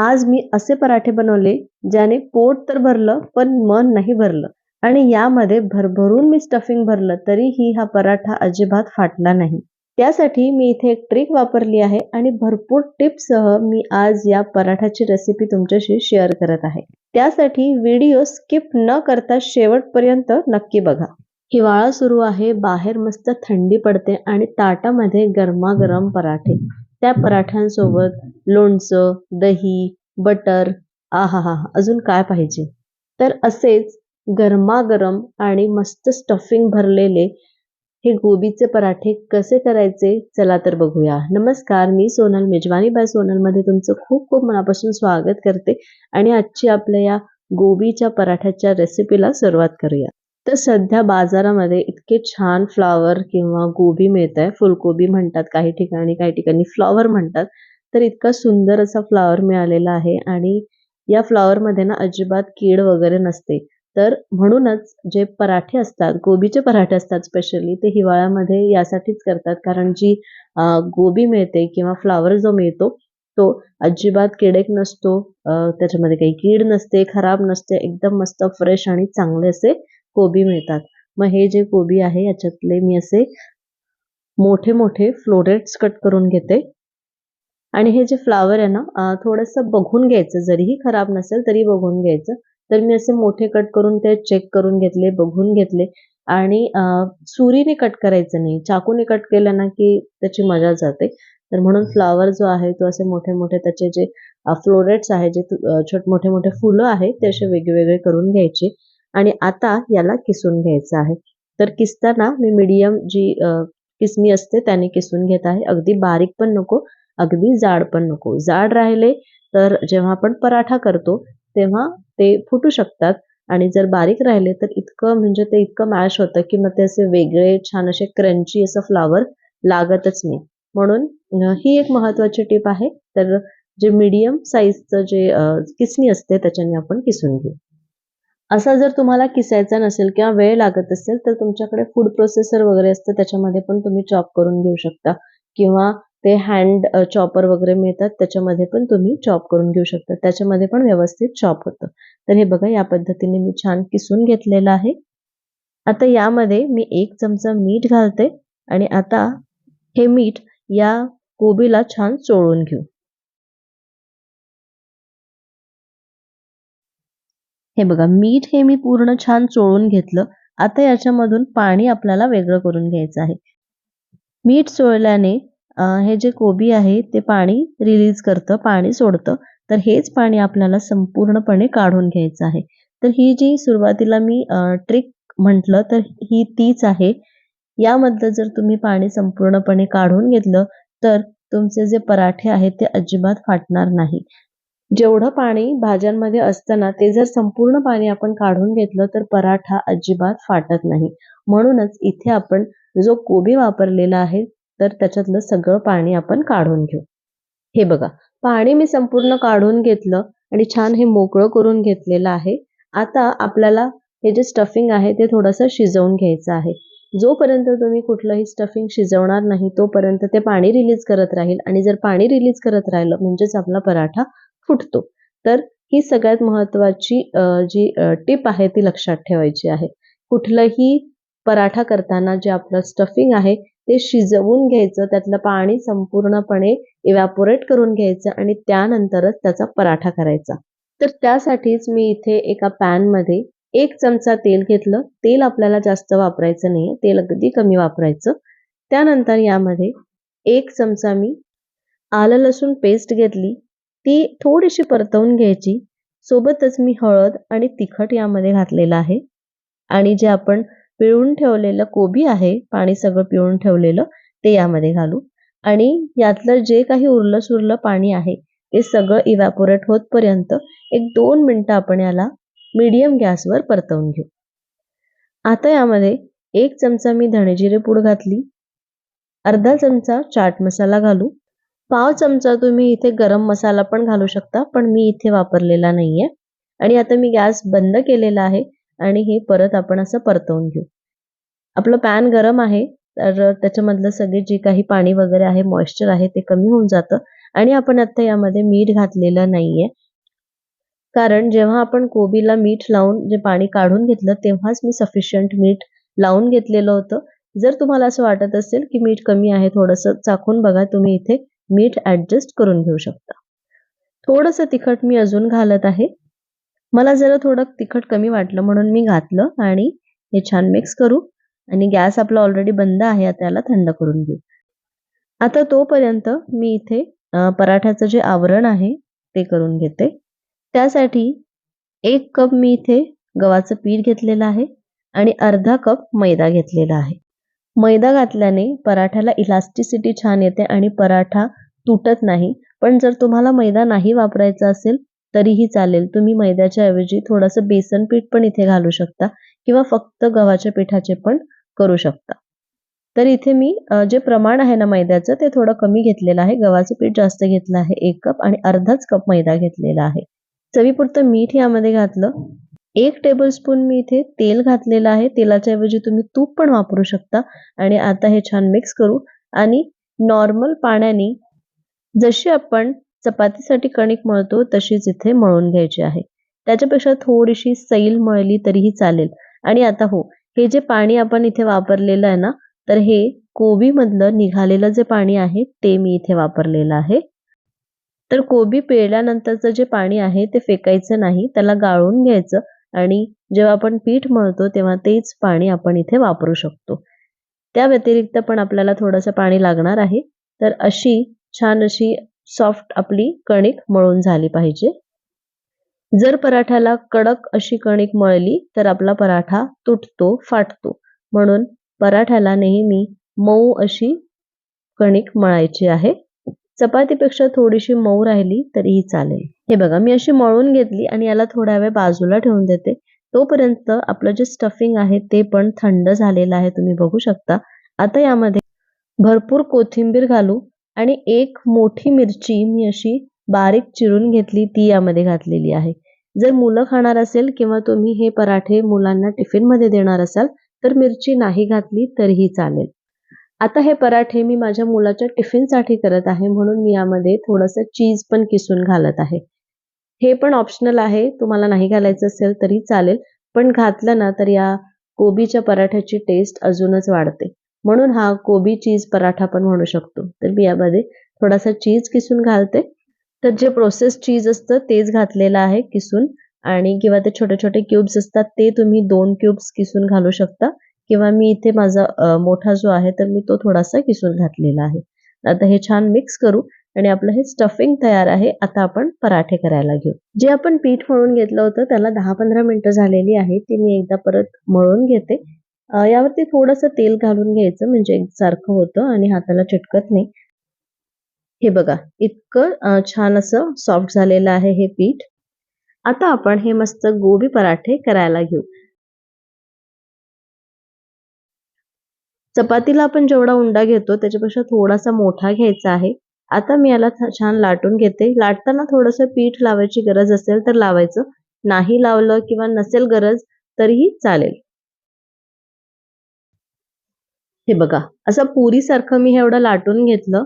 आज मी असे पराठे बनवले ज्याने पोट तर भरलं पण मन नाही भरलं. आणि यामध्ये भरभरून मी स्टफिंग भरलं तरीही हा पराठा अजिबात फाटला नाही. त्यासाठी मी इथे एक ट्रिक वापरली आहे आणि भरपूर टिप्ससह मी आज या पराठाची रेसिपी तुमच्याशी शेअर करत आहे. त्यासाठी व्हिडिओ स्किप न करता शेवटपर्यंत नक्की बघा. हिवाळा सुरू आहे बाहेर मस्त थंडी पडते आणि ताटामध्ये गरमागरम पराठे. त्या पराठ्यांसोबत लोणचं दही बटर आहा हा अजून काय पाहिजे? तर असेच गरमागरम आणि मस्त स्टफिंग भरलेले हे गोबीचे पराठे कसे करायचे? चला तर बघूया. नमस्कार मी सोनल मेजवानी. बाय सोनलमध्ये तुमचं खूप खूप मनापासून स्वागत करते आणि आजची आपल्या या गोबीच्या पराठ्याच्या रेसिपीला सुरुवात करूया. तर सध्या बाजारामध्ये इतके छान फ्लावर किंवा गोबी मिळत आहे फुलकोबी म्हणतात काही ठिकाणी काही ठिकाणी फ्लॉवर म्हणतात. तर इतका सुंदर असा फ्लावर मिळालेला आहे आणि या फ्लॉवरमध्ये ना अजिबात कीड वगैरे नसते. तर म्हणूनच जे पराठे असतात गोबीचे पराठे असतात स्पेशली ते हिवाळ्यामध्ये यासाठीच करतात. कारण जी गोबी मिळते किंवा फ्लावर जो मिळतो तो अजिबात किडेक नसतो. त्याच्यामध्ये काही कीड नसते खराब नसते एकदम मस्त फ्रेश आणि चांगले असे कोबी मिळतात. मग हे जे कोबी आहे याच्यातले मी असे मोठे मोठे फ्लोरेट्स कट करून घेते. आणि हे जे फ्लावर आहे ना थोडंसं बघून घ्यायचं. जरीही खराब नसेल तरी बघून घ्यायचं. तर मी असे मोठे कट करून ते चेक करून घेतले बघून घेतले. आणि सुरीने कट करायचं नाही. चाकूने कट केलं ना की त्याची मजा जाते. तर म्हणून फ्लावर जो आहे तो असे मोठे मोठे त्याचे जे फ्लोरेट्स आहे जे छोट मोठे मोठे फुलं आहेत ते असे वेगवेगळे करून घ्यायचे. आणि आता याला किसून घ्यायचं आहे. तर किसताना मी मीडियम जी किसणी असते त्याने किसून घेत आहे. अगदी बारीक पण नको अगदी जाड पण नको. जाड राहिले तर जेव्हा आपण पराठा करतो तेव्हा ते फुटू शकतात. आणि जर बारीक राहिले तर इतकं म्हणजे ते इतकं मॅश होतं की मग ते असे वेगळे छान असे क्रंची असं फ्लावर लागतच नाही. म्हणून ही एक महत्वाची टीप आहे. तर जे मीडियम साईजचं जे किसणी असते त्याच्याने आपण किसून घेऊ. असा जर तुम्हाला किसायचा नसेल किंवा वेळ लागत असेल तर तुमच्याकडे फूड प्रोसेसर वगैरे असतं त्याच्यामध्ये पण तुम्ही चॉप करून घेऊ शकता. किंवा ते हँड चॉपर वगैरे मिळतात त्याच्यामध्ये पण तुम्ही चॉप करून घेऊ शकता. त्याच्यामध्ये पण व्यवस्थित चॉप होतं. तर हे बघा या पद्धतीने मी छान किसून घेतलेलं आहे. आता यामध्ये मी एक चमचा मीठ घालते आणि आता हे मीठ या कोबीला छान चोळून घेऊ. हे बघा मीठ हे मी पूर्ण छान चोळून घेतलं. आता याच्यामधून पाणी आपल्याला वेगळं करून घ्यायचं आहे. मीठ चोळल्याने हे जे कोबी आहे ते पाणी रिलीज करतं पाणी सोडतं. तर हेच पाणी आपल्याला संपूर्णपणे काढून घ्यायचं आहे. तर ही जी सुरुवातीला मी ट्रिक म्हटलं तर ही तीच आहे. यामधलं जर तुम्ही पाणी संपूर्णपणे काढून घेतलं तर तुमचे जे पराठे आहेत ते अजिबात फाटणार नाही. जेवढं पाणी भाज्यांमध्ये असतं ना ते जर संपूर्ण पाणी आपण काढून घेतलं तर पराठा अजिबात फाटत नाही. म्हणूनच इथे आपण जो कोबी वापरलेला आहे तर त्याच्यातलं सगळं पाणी आपण काढून घेऊ. हे बघा पाणी मी संपूर्ण काढून घेतलं आणि छान हे मोकळं करून घेतलेलं आहे. आता आपल्याला हे जे स्टफिंग आहे ते थोडंसं शिजवून घ्यायचं आहे. जोपर्यंत तुम्ही कुठलंही स्टफिंग शिजवणार नाही तोपर्यंत ते पाणी रिलीज करत राहील. आणि जर पाणी रिलीज करत राहिलं म्हणजेच आपला पराठा फुटतो. तर ही सगळ्यात महत्वाची जी टिप आहे ती लक्षात ठेवायची आहे. कुठलंही पराठा करताना जे आपलं स्टफिंग आहे ते शिजवून घ्यायचं त्यातलं पाणी संपूर्णपणे इव्हॅपोरेट करून घ्यायचं आणि त्यानंतरच त्याचा पराठा करायचा. तर त्यासाठीच मी इथे एका पॅनमध्ये एक चमचा तेल घेतलं. तेल आपल्याला जास्त वापरायचं नाही तेल अगदी कमी वापरायचं. त्यानंतर यामध्ये एक चमचा मी आलं लसूण पेस्ट घेतली. ती थोडीशी परतवून घ्यायची. सोबतच मी हळद आणि तिखट यामध्ये घातलेलं आहे. आणि जे आपण पिळून ठेवलेलं कोबी आहे पाणी सगळं पिळून ठेवलेलं ते यामध्ये घालू. आणि यातलं जे काही उरलं सुरलं पाणी आहे ते सगळं इव्हॅपोरेट होतपर्यंत एक दोन मिनटं आपण याला मीडियम गॅसवर परतवून घेऊ. आता यामध्ये एक चमचा मी धणेजिरे पूड घातली. अर्धा चमचा चाट मसाला घालू. पाव चमचा तुम्ही इथे गरम मसाला पण घालू शकता पण मी इथे वापरलेला नाहीये. आणि आता मी गॅस बंद केलेला आहे आणि हे परत आपण असं परतवून घेऊ. आपलं पॅन गरम आहे तर त्याच्यामधलं सगळे जे काही पाणी वगैरे आहे मॉइश्चर आहे ते कमी होऊन जातं. आणि आपण आता यामध्ये मीठ घातलेलं नाहीये. कारण जेव्हा आपण कोबीला मीठ लावून जे पाणी काढून घेतलं तेव्हाच मी सफिशियंट मीठ लावून घेतलेलं होतं. जर तुम्हाला असं वाटत असेल की मीठ कमी आहे थोडंसं चाखून बघा तुम्ही इथे मीठ ऍडजस्ट करून घेऊ शकता. थोडंसं तिखट मी अजून घालत आहे. मला जरा थोडं तिखट कमी वाटलं म्हणून मी घातलं आणि हे छान मिक्स करू आणि गॅस आपला ऑलरेडी बंद आहे त्याला थंड करून घेऊ. आता तोपर्यंत मी इथे पराठ्याचं जे आवरण आहे ते करून घेते. त्यासाठी एक कप मी इथे गव्हाचं पीठ घेतलेलं आहे आणि अर्धा कप मैदा घेतलेला आहे. मैदा घातल्याने पराठ्याला इलास्टिसिटी छान येते आणि पराठा तुटत नाही. पण जर तुम्हाला मैदा नाही वापरायचा असेल तरीही चालेल. तुम्ही मैद्याच्या ऐवजी थोडंसं बेसन पीठ पण इथे घालू शकता किंवा फक्त गव्हाच्या पिठाचे पण करू शकता. तर इथे मी जे प्रमाण आहे ना मैद्याचं ते थोडं कमी घेतलेलं आहे. गव्हाचं पीठ जास्त घेतलं आहे एक कप आणि अर्धाच कप मैदा घेतलेला आहे. चवीपुरतं मीठ यामध्ये घातलं एक टेबलस्पून मी इथे तेल घातलेलं आहे. तेलाच्या ऐवजी तुम्ही तूप पण वापरू शकता. आणि आता हे छान मिक्स करू. आणि नॉर्मल पाण्याने जशी आपण चपातीसाठी कणिक मळतो तशीच इथे मळून घ्यायची आहे. त्याच्यापेक्षा थोडीशी सैल मळली तरीही चालेल. आणि आता हो हे जे पाणी आपण इथे वापरलेलं आहे ना तर हे कोबीमधलं निघालेलं जे पाणी आहे ते मी इथे वापरलेलं आहे. तर कोबी पेरल्यानंतरचं जे पाणी आहे ते फेकायचं नाही. त्याला गाळून घ्यायचं. आणि जेव्हा आपण पीठ मळतो तेव्हा तेच पाणी आपण इथे वापरू शकतो. त्या व्यतिरिक्त पण आपल्याला थोडंसं पाणी लागणार आहे. तर अशी छान अशी सॉफ्ट आपली कणिक मळून झाली पाहिजे. जर पराठ्याला कडक अशी कणिक मळली तर आपला पराठा तुटतो फाटतो. म्हणून पराठ्याला नेहमी मऊ अशी कणिक मळायची आहे. चपातीपेक्षा थोडीशी मऊ राहिली तरीही चालेल. हे बघा मी अशी मळून घेतली आणि याला थोड्या वेळ बाजूला ठेवून देते. तोपर्यंत आपलं जे स्टफिंग आहे ते पण थंड झालेलं आहे तुम्ही बघू शकता. आता यामध्ये भरपूर कोथिंबीर घालू आणि एक मोठी मिरची मी अशी बारीक चिरून घेतली ती यामध्ये घातलेली आहे. जर मुलं खाणार असेल किंवा तुम्ही हे पराठे मुलांना टिफिनमध्ये देणार असाल तर मिरची नाही घातली तरीही चालेल. आता हे पराठे मी माझ्या मुलाच्या टिफिनसाठी करत आहे म्हणून मी यामध्ये थोडंसं चीज पण किसून घालत आहे. हे पण ऑप्शनल आहे तुम्हाला नाही घालायचं असेल तरी चालेल पण घातलं ना तर या कोबीच्या पराठ्याची टेस्ट अजूनच वाढते. म्हणून हा कोबी चीज पराठा पण म्हणू शकतो. तर मी यामध्ये थोडासा चीज किसून घालते. तर जे प्रोसेस चीज असतं तेच घातलेलं आहे किसून आणि किंवा ते छोटे छोटे क्यूब्स असतात ते तुम्ही दोन क्यूब्स किसून घालू शकता. किंवा मी इथे माझा मोठा जो आहे तर मी तो थोडासा किसून घातलेला आहे. आता हे छान मिक्स करू आणि आपलं हे स्टफिंग तयार आहे. आता आपण पराठे करायला घेऊ. जे आपण पीठ मळून घेतलं होतं त्याला दहा पंधरा मिनिटं झालेली आहे ती मी एकदा परत मळून घेते. यावरती थोडंसं तेल घालून घ्यायचं म्हणजे एकसारखं होतं आणि हाताला चिटकत नाही. हे बघा इतकं छान असं सॉफ्ट झालेलं आहे हे पीठ. आता आपण हे मस्त गोबी पराठे करायला घेऊ. चपातीला आपण जेवढा उंडा घेतो त्याच्यापेक्षा थोडासा मोठा घ्यायचा आहे. आता मी याला छान लाटून घेते. लाटताना थोडंसं पीठ लावायची गरज असेल तर लावायचं. नाही लावलं किंवा नसेल गरज तरीही चालेल. हे बघा असं पुरी सारखं मी हे एवढं लाटून घेतलं.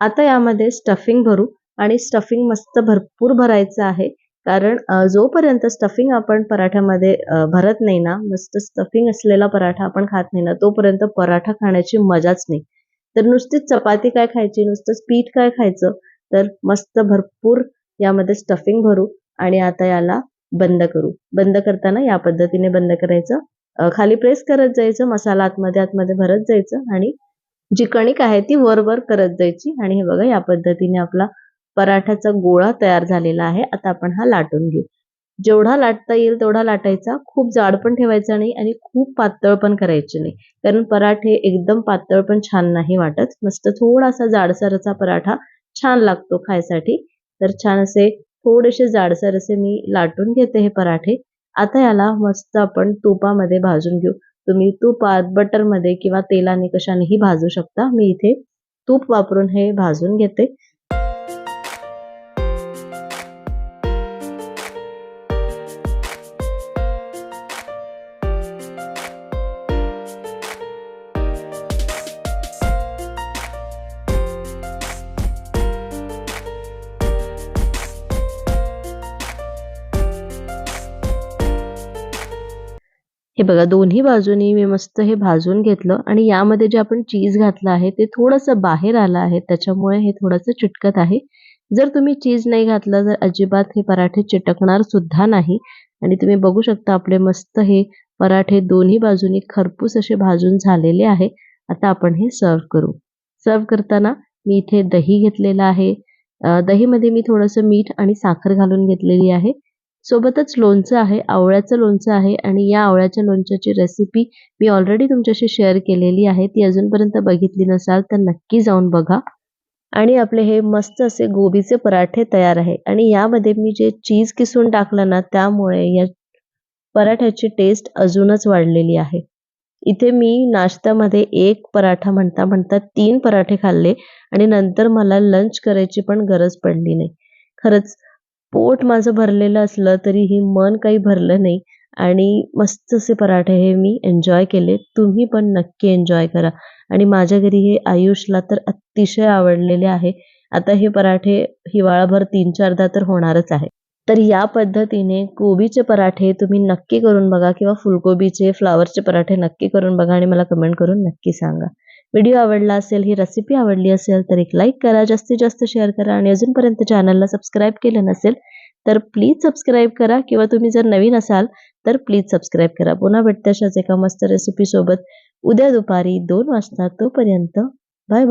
आता यामध्ये स्टफिंग भरू आणि स्टफिंग मस्त भरपूर भरायचं आहे. कारण जोपर्यंत स्टफिंग आपण पराठ्यामध्ये भरत नाही ना मस्त स्टफिंग असलेला पराठा आपण खात नाही ना तोपर्यंत पराठा खाण्याची मजाच नाही. तर नुसतीच चपाती काय खायची नुसतंच पीठ काय खायचं तर मस्त भरपूर यामध्ये स्टफिंग भरू आणि आता याला बंद करू. बंद करताना या पद्धतीने बंद करायचं. खाली प्रेस करत जायचं मसाला आतमध्ये आतमध्ये भरत जायचं आणि जी कणिक आहे ती वर वर करत जायची आणि हे बघा या पद्धतीने आपला पराठ्याचा गोळा तयार झालेला आहे. आता आपण हा लाटून घेऊ. जेवढा लाटता येईल तेवढा लाटायचा. खूप जाड पण ठेवायचा नाही आणि खूप पातळ पण करायचे नाही. कारण पराठे एकदम पातळ पण छान नाही वाटत. मस्त थोडासा जाडसरचा पराठा छान लागतो खायसाठी. तर छान असे थोडेसे जाडसर असे मी लाटून घेते हे पराठे. आता याला मस्त आपण तुपामध्ये भाजून घेऊ. तुम्ही तुपात बटरमध्ये किंवा तेलाने कशानेही भाजू शकता. मी इथे तूप वापरून हे भाजून घेते. हे बघा दोन्ही बाजूनी मी मस्त हे भाजून घेतलं आणि यामध्ये जे आपण चीज घातलं आहे ते थोडंसं बाहेर आलं आहे. त्याच्यामुळे हे थोडंसं चिटकत आहे. जर तुम्ही चीज नाही घातलं तर अजिबात हे पराठे चिटकणार सुद्धा नाही. आणि तुम्ही बघू शकता आपले मस्त हे पराठे दोन्ही बाजूनी खरपूस असे भाजून झालेले आहे. आता आपण हे सर्व करू. सर्व करताना मी इथे दही घेतलेलं आहे. दहीमध्ये मी थोडंसं मीठ आणि साखर घालून घेतलेली आहे. सोबतच लोणचं आहे आवळ्याचं लोणचं आहे आणि या आवळ्याच्या लोणच्याची रेसिपी मी ऑलरेडी तुमच्याशी शेअर केलेली आहे. ती अजूनपर्यंत बघितली नसाल तर नक्की जाऊन बघा. आणि आपले हे मस्त असे गोबीचे पराठे तयार आहे. आणि यामध्ये मी जे चीज किसून टाकलं ना त्यामुळे या पराठ्याची टेस्ट अजूनच वाढलेली आहे. इथे मी नाश्त्यामध्ये एक पराठा म्हणता म्हणता तीन पराठे खाल्ले आणि नंतर मला लंच करायची पण गरज पडली नाही. खरंच पोट माझं भरलेलं असलं तरीही मन काही भरलं नाही. आणि मस्त असे पराठे हे मी एन्जॉय केले. तुम्ही पण नक्की एन्जॉय करा. आणि माझ्या घरी हे आयुषला तर अतिशय आवडलेले आहे. आता हे पराठे हिवाळाभर तीन चारदा तर होणारच आहे. तर या पद्धतीने कोबीचे पराठे तुम्ही नक्की करून बघा किंवा फुलकोबीचे फ्लावरचे पराठे नक्की करून बघा आणि मला कमेंट करून नक्की सांगा. व्हिडिओ आवडला असेल ही रेसिपी आवडली असेल तर एक लाईक करा जास्तीत जास्त शेअर करा आणि अजूनपर्यंत चॅनलला सबस्क्राईब केलं नसेल तर प्लीज सबस्क्राईब करा. किंवा तुम्ही जर नवीन असाल तर प्लीज सबस्क्राईब करा. पुन्हा भेटते अशाच एका मस्त रेसिपीसोबत उद्या दुपारी दोन वाजता तोपर्यंत बाय बाय